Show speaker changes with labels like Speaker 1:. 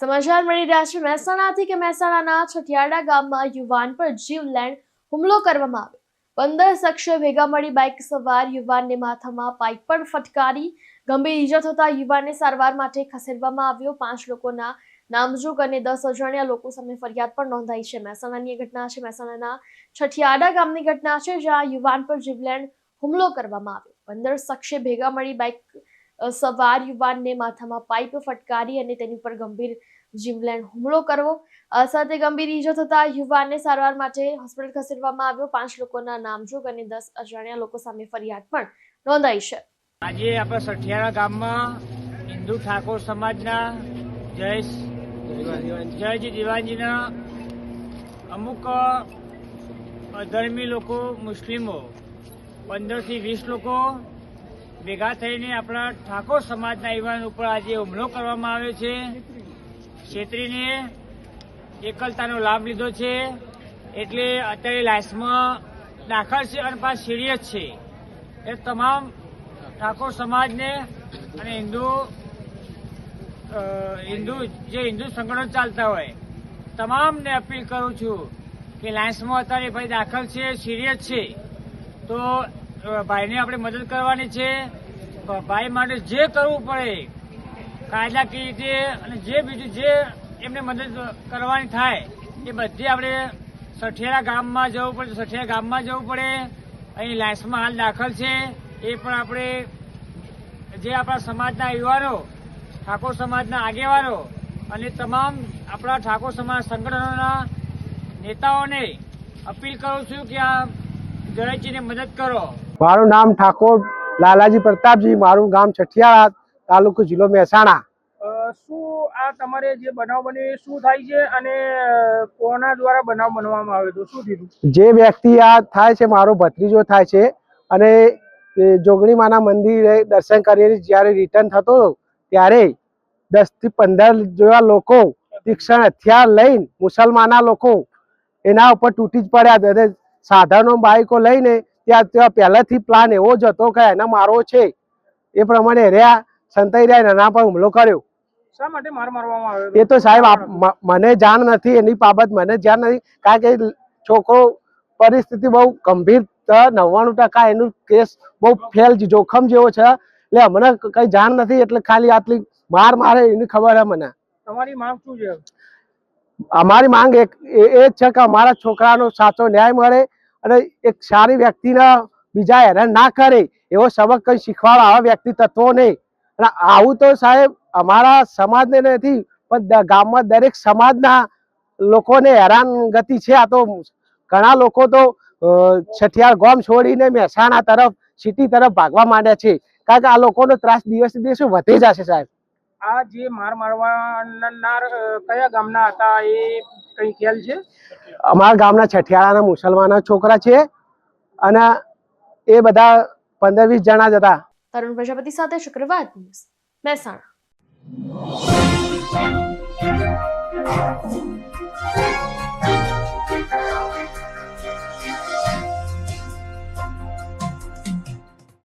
Speaker 1: સમાચાર મળી રહ્યા છે. મહેસાણાથી કે મહેસાણાના છઠિયાડા ગામમાં યુવાન પર જીવલેણ હુમલો કરવામાં આવ્યો. પંદર શખ્સે ભેગા મળી બાઇક સવાર યુવાનને માથામાં પાઇપ પર ફટકારી ગંભીર ઈજા થતા યુવાનને સારવાર માટે ખસેડવામાં આવ્યો. પાંચ લોકોના નામજોગ અને દસ અજાણ્યા લોકો સામે ફરિયાદ પણ નોંધાઈ છે. મહેસાણાની ઘટના છે. મહેસાણાના છઠિયાડા ગામની ઘટના છે, જ્યાં યુવાન પર જીવલેણ હુમલો કરવામાં આવ્યો. પંદર શખ્સે ભેગા મળી બાઇક સવાર યુવાનને માથામાં પાઇપ ફટકારી અને તેની પર ગંભીર જીવલેણ હુમલો કરવો. સાથે ગંભીર ઈજા થતા યુવાનને સારવાર માટે હોસ્પિટલ ખસેડવામાં આવ્યો. પાંચ લોકોના નામજોગ અને દસ અજાણ્યા લોકો સામે ફરિયાદ પણ નોંધાઈ છે.
Speaker 2: આજે આપણા સઠિયારા ગામમાં હિન્દુ ઠાકોર સમાજના જય જયજી દિવાનજીના અમુક અધર્મી લોકો, મુસ્લિમો, પંદરથી વીસ લોકો ભેગા થઈને આપણા ઠાકોર સમાજના યુવાન ઉપર આજે હુમલો કરવામાં આવ્યો છે. છેતરીને એકલતાનો લાભ લીધો છે. એટલે અત્યારે લાઇસમાં દાખલ છે અને પાછ સિરિયસ છે. એ તમામ ઠાકોર સમાજને અને હિન્દુ હિન્દુ, જે હિન્દુ સંગઠન ચાલતા હોય, તમામને અપીલ કરું છું કે લાયન્સમાં અત્યારે ભાઈ દાખલ છે સિરિયસ છે. તો ભાઈને આપણે મદદ કરવાની છે. ભાઈ માટે જે કરવું પડે કાયદાકીય રીતે અને જે બીજું જે એમને મદદ કરવાની થાય, એ બધી આપણે સઠિયારા ગામમાં જવું પડે સઠિયારા ગામમાં જવું પડે. અહીં લાયસમાં હાલ દાખલ છે. એ પણ આપણે જે આપણા સમાજના યુવાનો, ઠાકોર સમાજના આગેવાનો અને તમામ આપણા ઠાકોર સમાજ સંગઠનોના નેતાઓને અપીલ કરું છું કે આ જયજીને મદદ કરો.
Speaker 3: મારું નામ ઠાકોર લાલાજી પ્રતાપજી મારું ગામ છઠિયાળા તાલુકો જિલ્લો મહેસાણા.
Speaker 4: શું આ તમારે જે બનાવ બન્યો શું થાય છે અને કોના દ્વારા બનાવ બનવામાં આવ્યો હતો? શું થયું
Speaker 3: જે વ્યક્તિ આ થાય છે મારો ભત્રીજો થાય છે અને જોગણીમાના મંદિરે દર્શન કરીને જ્યારે રિટર્ન થતો ત્યારે દસથી પંદર જેવા લોકો તીક્ષ્ણ હથિયાર લઈને મુસલમાના લોકો એના ઉપર તૂટી જ પડ્યા. સાધનો બાઈકો લઈને ત્યાં ત્યાં પહેલાથી પ્લાન એવો જ હતો કે એના મારો છે. એ પ્રમાણે રહ્યા સંતાઈ રહ્યા એના પર હુમલો કર્યો. એ તો સાહેબ મને જાણ નથી એની બાબત મને જાણ નથી કારણ કે છોકરો પરિસ્થિતિ બહુ ગંભીર નવ્વાણું ટકા એનું કેસ બહુ ફેલ જોખમ જેવો છે. એટલે મને કઈ જાણ નથી એટલે ખાલી આટલી માર મારે એની ખબર છે મને.
Speaker 4: તમારી માંગ શું છે?
Speaker 3: અમારી માંગ એક એ જ છે કે અમારા છોકરાનો સાચો ન્યાય મળે અને એક સારી વ્યક્તિને બીજા હેરાન ના કરે એવો સબક કંઈ શીખવાડો આવા વ્યક્તિ તત્વો નહીં. અને આવું તો સાહેબ અમારા સમાજને નથી, પણ ગામમાં દરેક સમાજના લોકોને હેરાન ગતિ છે. આ તો ઘણા લોકો તો છઠિયાર ગામ છોડીને મહેસાણા તરફ, સિટી તરફ ભાગવા માંડ્યા છે. કારણ કે આ લોકોનો ત્રાસ દિવસે દિવસે વધી જશે સાહેબ.
Speaker 4: આ જે માર મારવાનાર કયા ગામના હતા એ કઈ ખ્યાલ છે?
Speaker 3: અમારા ગામના છઠિયાળાના મુસલમાના છોકરા છે અને એ બધા પંદર વીસ જણા જ હતા.
Speaker 1: તરુણ પ્રજાપતિ સાથે શુક્રવાર મહેસાણા.